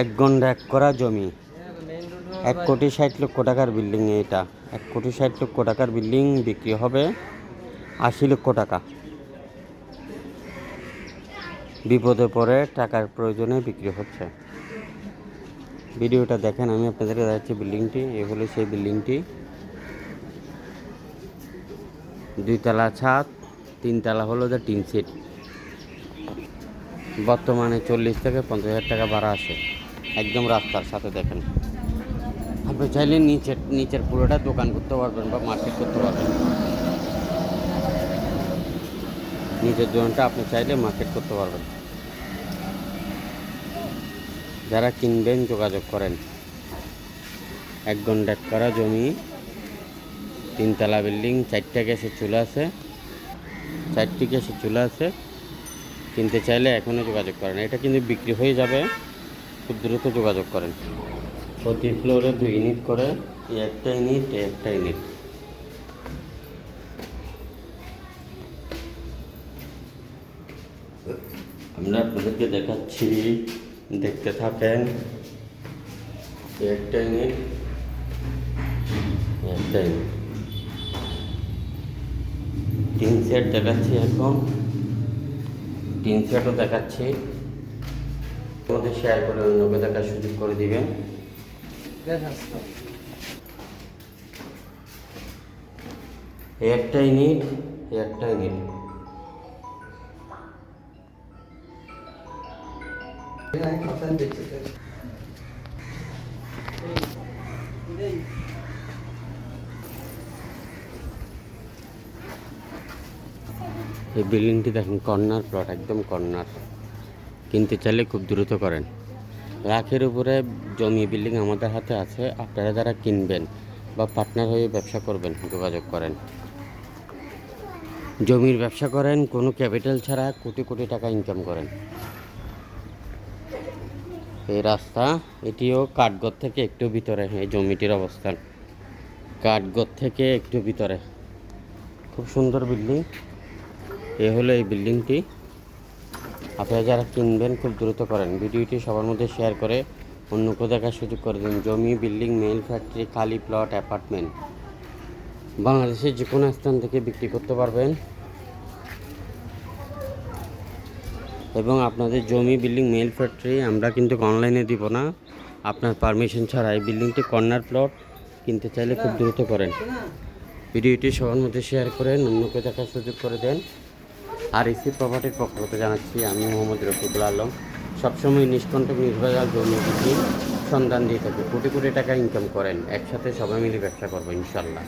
এক গন্ডা, এক করা জমি। এক কোটি ষাট লক্ষ টাকার বিল্ডিং এটা। এক কোটি ষাট লক্ষ টাকার বিল্ডিং বিক্রি হবে আশি লক্ষ টাকা। বিপদে পড়ে টাকার প্রয়োজনে বিক্রি হচ্ছে। ভিডিওটা দেখেন, আমি আপনাদেরকে দেখাচ্ছি বিল্ডিংটি। এ হলো সেই বিল্ডিংটি। দুইতলা ছাদ, তিনতলা হলো যে টিন সিট। বর্তমানে চল্লিশ থেকে পঞ্চাশ হাজার টাকা ভাড়া আছে। একদম রাস্তার সাথে দেখেন। আপনি চাইলে নিচের নিচের পুরোটা দোকান করতে পারবেন বা মার্কেট করতে পারবেন। নিচের দোকানটা আপনি চাইলে মার্কেট করতে পারবেন। যারা কিনবেন যোগাযোগ করেন। এক ঘণ্টা করা জমি, তিনতলা বিল্ডিং, চারটা গ্যাসের চুলা আছে। চারটি গ্যাসের চুলা আছে। কিনতে চাইলে এখনও যোগাযোগ করেন এটা কিন্তু বিক্রি হয়ে যাবে। খুব দ্রুত যোগাযোগ করেন। প্রতি ফ্লোরে দুই ইউনিট করে একটা ইউনিট একটা ইউনিট। আমরা আপনাদেরকে দেখাচ্ছি, দেখতে থাকেন। একটা ইউনিট একটা ইউনিট। তিন সেট দেখাচ্ছি এখন। তিন সেটও দেখাচ্ছি। তোমাদের শেয়ার করে অন্যকে দেখার সুযোগ করে দিবেন একটাই নিট একটাই নিট একটা এই বিল্ডিংটি দেখেন, কর্নার প্লট একদম কর্নার। কিনতে চাইলে খুব দ্রুত করেন। লাখের উপরে জমি বিল্ডিং আমাদের হাতে আছে, আপনারা যারা কিনবেন বা পার্টনার হয়ে ব্যবসা করবেন, যোগাযোগ করেন। জমির ব্যবসা করেন, কোনো ক্যাপিটাল ছাড়া কোটি কোটি টাকা ইনকাম করেন। এই রাস্তা, এটিও কাঠগড় থেকে একটু ভিতরে, এই জমিটির অবস্থান। কাঠগড় থেকে একটু ভিতরে। খুব সুন্দর বিল্ডিং। এ হলো এই বিল্ডিংটি। আপনারা যারা কিনবেন, খুব দ্রুত করেন। ভিডিওটি সবার মধ্যে শেয়ার করে অন্যকে দেখার সুযোগ করে দিন। জমি, বিল্ডিং মেল ফ্যাক্টরি খালি প্লট অ্যাপার্টমেন্ট বাংলাদেশের যে কোনো স্থান থেকে বিক্রি করতে পারবেন। এবং আপনাদের জমি, বিল্ডিং মেল ফ্যাক্টরি আমরা কিন্তু অনলাইনে দিব না। আপনার পারমিশন ছাড়া এই বিল্ডিংটি কর্নার প্লট কিনতে চাইলে খুব দ্রুত করেন। ভিডিওটি সবার মধ্যে শেয়ার করেন অন্যকে দেখার সুযোগ করে দেন। আর এসি প্রপার্টির পক্ষ থেকে জানাচ্ছি, আমি মোহাম্মদ রফিকুল আলম। সবসময় নিষ্কণ্টক জমি বিক্রি সন্ধান দিয়ে থাকি। কোটি কোটি টাকা ইনকাম করেন। একসাথে সবাই মিলে ব্যবসা করব, ইনশাল্লাহ।